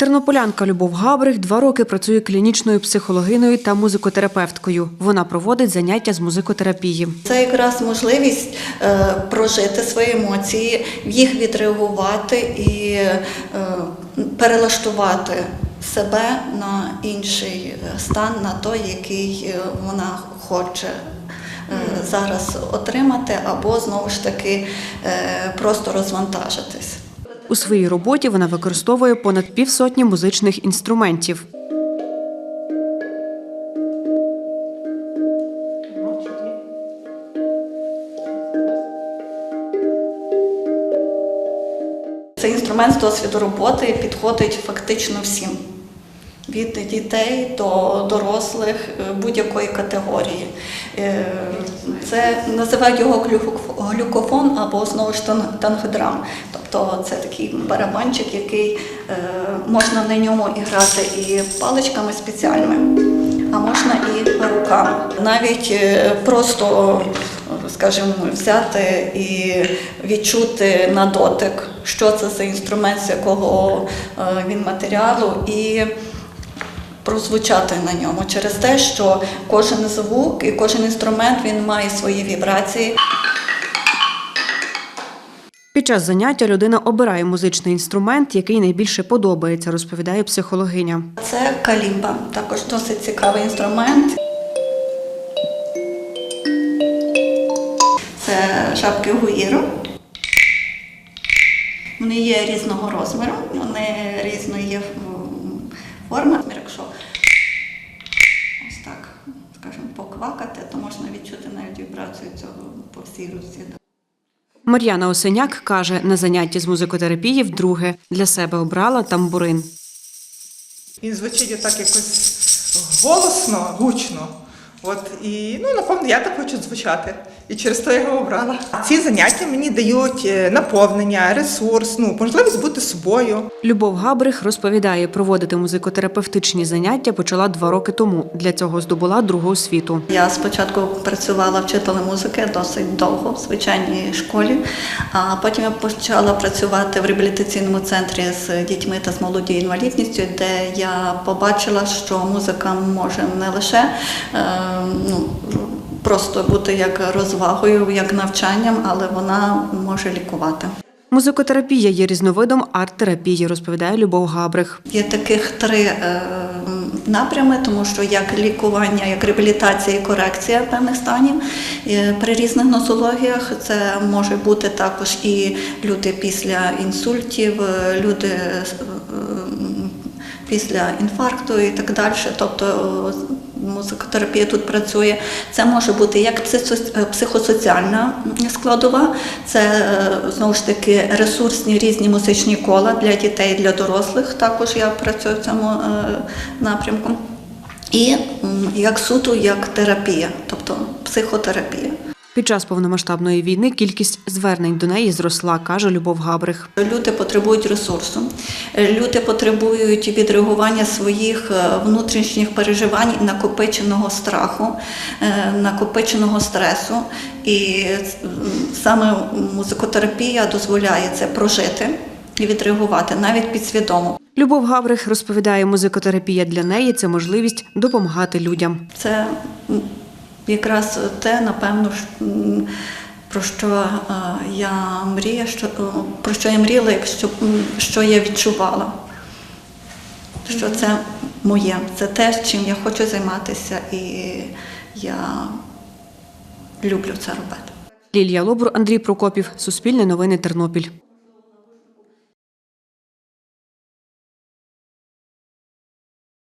Тернополянка Любов Габрих два роки працює клінічною психологиною та музикотерапевткою. Вона проводить заняття з музикотерапії. Це якраз можливість е, прожити свої емоції, їх відреагувати і е, перелаштувати себе на інший стан, на той, який е, вона хоче. Зараз отримати або знову ж таки просто розвантажитись. У своїй роботі вона використовує понад півсотні музичних інструментів. Цей інструмент з досвіду роботи підходить фактично всім. Від дітей до дорослих е, будь-якої категорії. Е, Це називають його глюкоф- глюкофон або знову ж тан- тангодрам. Тобто це такий барабанчик, який е, можна на ньому і грати і паличками спеціальними, а можна і руками. Навіть просто скажімо, взяти і відчути на дотик, що це за інструмент, з якого він матеріалу, і прозвучати на ньому через те, що кожен звук і кожен інструмент він має свої вібрації. Під час заняття людина обирає музичний інструмент, який найбільше подобається, розповідає психологиня. Це калімба, також досить цікавий інструмент. Це шапки гуїру. Вони є різного розміру, вони різної є м, форми. Якщо ось так, скажімо, поквакати, то можна відчути навіть вібрацію цього по всій руці. Мар'яна Осеняк каже, на занятті з музикотерапії вдруге для себе обрала тамбурин. Він звучить отак якось голосно, гучно. От і ну напевно я так хочу звучати. І через то я його обрала. Ці заняття мені дають е, наповнення, ресурс, ну можливість бути собою. Любов Габрих розповідає, проводити музикотерапевтичні заняття почала два роки тому. Для цього здобула другу освіту. Я спочатку працювала вчителем музики досить довго в звичайній школі, а потім я почала працювати в реабілітаційному центрі з дітьми та з молоді інвалідністю, де я побачила, що музика може не лише е, ну, просто бути як розвагою, як навчанням, але вона може лікувати. Музикотерапія є різновидом арт-терапії, розповідає Любов Габрих. Є таких три е, напрями, тому що як лікування, як реабілітація і корекція певних станів е, при різних нозологіях це може бути також і люди після інсультів, е, люди після інфаркту і так далі. Тобто музикотерапія тут працює. Це може бути як е, психосоціальна складова, це е, знову ж таки ресурсні різні музичні кола для дітей, для дорослих. Також я працюю в цьому е, напрямку. І як суто, як терапія, тобто психотерапія. Під час повномасштабної війни кількість звернень до неї зросла, каже Любов Габрих. Люди потребують ресурсу, люди потребують відреагування своїх е, внутрішніх переживань накопиченого страху, е, накопиченого стресу. І саме музикотерапія дозволяє це прожити і відреагувати навіть підсвідомо. Любов Габрих розповідає, музикотерапія для неї це можливість допомагати людям. Це якраз те, напевно, про що е, я мрію, що е, про що я мріяла, якщо що я відчувала. Що це моє, це те, чим я хочу займатися, і я люблю це робити. Лілія Лобур, Андрій Прокопів, Суспільне новини Тернопіль.